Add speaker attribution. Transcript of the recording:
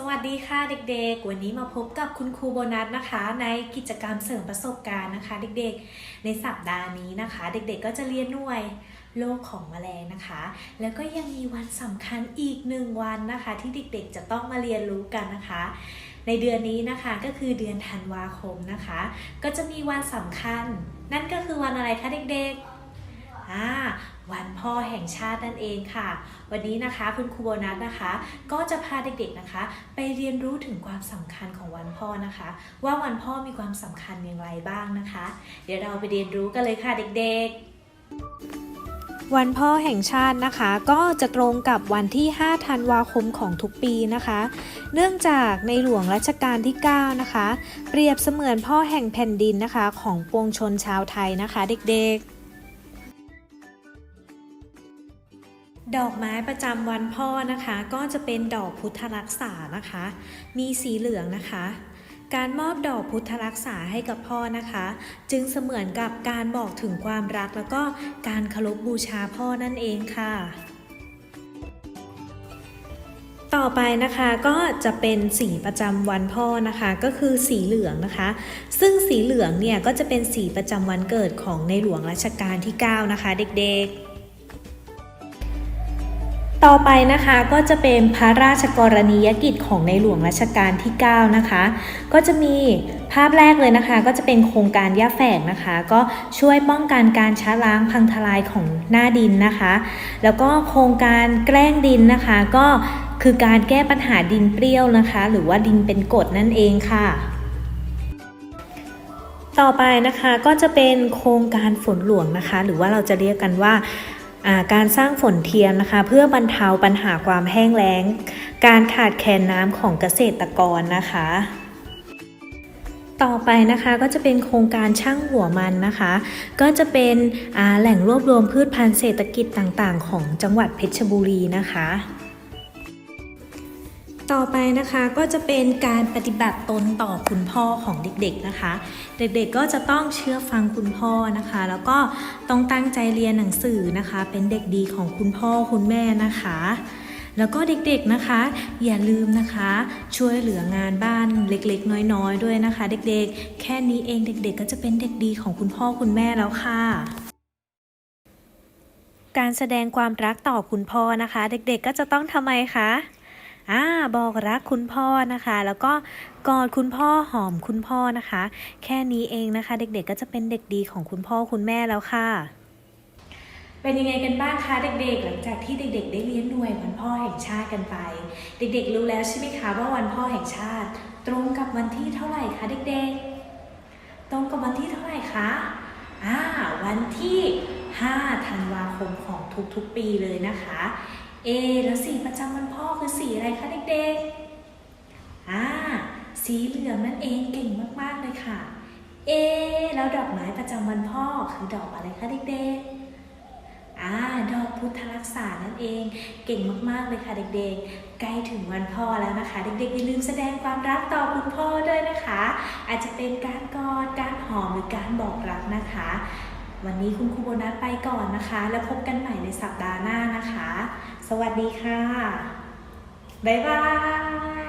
Speaker 1: สวัสดีค่ะเด็กๆ วันนี้มาพบกับคุณครูโบนัสนะคะ ในกิจกรรมเสริมประสบการณ์นะคะ เด็กๆ ในสัปดาห์นี้นะคะ เด็กๆ ก็จะเรียนหน่วยโลกของแมลงนะคะ แล้วก็ยังมีวันสำคัญอีกหนึ่งวันนะคะ ที่เด็กๆ จะต้องมาเรียนรู้กันนะคะ ในเดือนนี้นะคะก็คือเดือนธันวาคมนะคะ ก็จะมีวันสำคัญ นั่นก็คือวันอะไรคะเด็กๆ อ่าวันพ่อแห่งชาตินั่นเองค่ะ วันนี้นะคะคุณครูโบนัสนะคะ ก็จะพาเด็กๆนะคะ ไปเรียนรู้ถึงความสำคัญของวันพ่อนะคะ ว่าวันพ่อมีความสำคัญอย่างไรบ้างนะคะ เดี๋ยวเราไปเรียนรู้กันเลยค่ะเด็กๆวันพ่อแห่งชาตินะคะ ก็จะตรงกับวันที่ 5 ธันวาคมของทุกปีนะคะ เนื่องจากในหลวงรัชกาลที่ 9 นะคะ เปรียบเสมือนพ่อแห่งแผ่นดินนะคะ ของปวงชนชาวไทยนะคะ เด็กๆ ดอกไม้ประจำวันพ่อนะคะ ก็จะเป็นดอกพุทธรักษานะคะ มีสีเหลืองนะคะ การมอบดอกพุทธรักษาให้กับพ่อนะคะ จึงเสมือนกับการบอกถึงความรักแล้วก็การเคารพบบูชาพ่อนั่นเองค่ะ ต่อไปนะคะก็จะเป็นสีประจำวันพ่อนะคะ ก็คือสีเหลืองนะคะ ซึ่งสีเหลืองเนี่ยก็จะเป็นสีประจำวันเกิดของในหลวงรัชกาลที่ 9 นะคะ เด็กๆ ต่อไปนะคะก็จะเป็นพระราชกรณียกิจของในหลวงรัชกาลที่ 9 นะคะ ก็จะมีภาพแรกเลยนะคะ ก็จะเป็นโครงการย่าแฝกนะคะ ก็ช่วยป้องกันการช้าล้างพังทลายของหน้าดินนะคะ แล้วก็โครงการแกล้งดินนะคะ ก็คือการแก้ปัญหาดินเปรี้ยวนะคะ หรือว่าดินเป็นกรดนั่นเองค่ะต่อไปนะคะก็จะเป็นโครงการฝนหลวงนะคะ หรือว่าเราจะเรียกกันว่าอ่า การสร้างฝนเทียมนะคะ เพื่อบรรเทาปัญหาความแห้งแล้ง การขาดแคลนน้ำของเกษตรกรนะคะ ต่อไปนะคะก็จะเป็นโครงการช่างหัวมันนะคะ ก็จะเป็นแหล่งรวบรวมพืชพันธุ์เศรษฐกิจต่างๆ ของจังหวัดเพชรบุรีนะคะ ต่อไปนะคะก็จะเป็นการปฏิบัติตนต่อคุณพ่อของเด็กๆนะคะ เด็กๆก็จะต้องเชื่อฟังคุณพ่อนะคะ แล้วก็ต้องตั้งใจเรียนหนังสือนะคะ เป็นเด็กดีของคุณพ่อคุณแม่นะคะ แล้วก็เด็กๆนะคะ อย่าลืมนะคะ ช่วยเหลืองานบ้านเล็กๆ น้อยๆ ด้วยนะคะ เด็กๆ แค่นี้เองเด็กๆ ก็จะเป็นเด็กดีของคุณพ่อคุณแม่แล้วค่ะการแสดงความรักต่อคุณพ่อนะคะ เด็กๆก็จะต้องทำไมคะ อ่าบอกรักคุณพ่อนะคะ แล้วก็กอดคุณพ่อหอมคุณพ่อนะคะ แค่นี้เองนะคะ เด็กๆก็จะเป็นเด็กดีของคุณพ่อคุณแม่แล้วค่ะ เป็นยังไงกันบ้างคะเด็กๆ หลังจากที่เด็ก ๆ ได้เรียนหน่วยวันพ่อแห่งชาติกันไป เด็ก ๆ รู้แล้วใช่ไหมคะว่าวันพ่อแห่งชาติ ตรงกับวันที่เท่าไหร่คะเด็กๆ ตรงกับวันที่เท่าไหร่คะอ่าวันที่ 5 ธันวาคมของทุกๆ ปีเลยนะคะ เอแล้วสีประจำวันพ่อคือสีอะไรคะเด็กๆอ่าสีเหลืองนั่นเองเก่งมากๆเลยค่ะ เอแล้วดอกไม้ประจำวันพ่อคือดอกอะไรคะเด็กๆอ่าดอกพุทธรักษานั่นเอง เก่งมากๆเลยค่ะเด็กๆ ใกล้ถึงวันพ่อแล้วนะคะ เด็กๆอย่าลืมแสดงความรักต่อคุณพ่อด้วยนะคะ อาจจะเป็นการกอดการหอมหรือการบอกรักนะคะ วันนี้คุณครูโบนัสไปก่อนนะคะ แล้วพบกันใหม่ในสัปดาห์หน้านะคะ สวัสดีค่ะ บ๊ายบาย